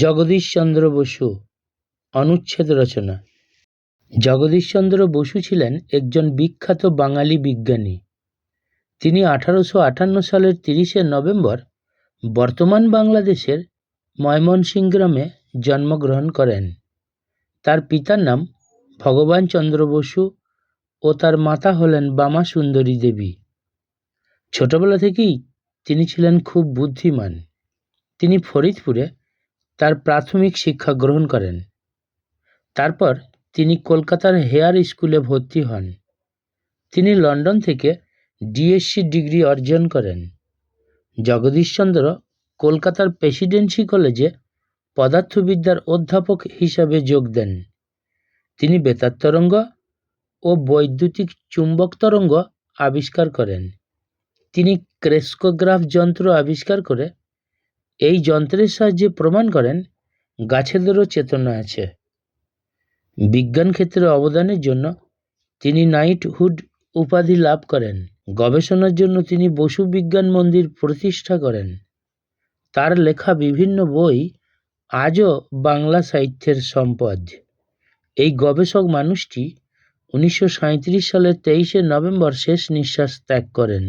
জগদীশচন্দ্র বসু, অনুচ্ছেদ রচনা। জগদীশচন্দ্র বসু ছিলেন একজন বিখ্যাত বাঙালি বিজ্ঞানী। তিনি আঠারোশো আটান্ন সালের তিরিশে নভেম্বর বর্তমান বাংলাদেশের ময়মনসিংহ গ্রামে জন্মগ্রহণ করেন। তার পিতার নাম ভগবান চন্দ্র বসু ও তার মাতা হলেন বামা সুন্দরী দেবী। ছোটবেলা থেকেই তিনি ছিলেন খুব বুদ্ধিমান। তিনি ফরিদপুরে তার প্রাথমিক শিক্ষা গ্রহণ করেন। তারপর তিনি কলকাতার হেয়ার স্কুলে ভর্তি হন। তিনি লন্ডন থেকে ডিএসসি ডিগ্রি অর্জন করেন। জগদীশচন্দ্র কলকাতার প্রেসিডেন্সি কলেজে পদার্থবিদ্যার অধ্যাপক হিসাবে যোগ দেন। তিনি বেতার তরঙ্গ ও বৈদ্যুতিক চুম্বক তরঙ্গ আবিষ্কার করেন। তিনি ক্রেস্কোগ্রাফ যন্ত্র আবিষ্কার করে এই যন্ত্রের সাহায্যে প্রমাণ করেন গাছেদেরও চেতনা আছে। বিজ্ঞান ক্ষেত্রে অবদানের জন্য তিনি নাইটহুড উপাধি লাভ করেন। গবেষণার জন্য তিনি বসু বিজ্ঞান মন্দির প্রতিষ্ঠা করেন। তার লেখা বিভিন্ন বই আজও বাংলা সাহিত্যের সম্পদ। এই গবেষক মানুষটি উনিশশো সালের তেইশে নভেম্বর শেষ নিঃশ্বাস ত্যাগ করেন।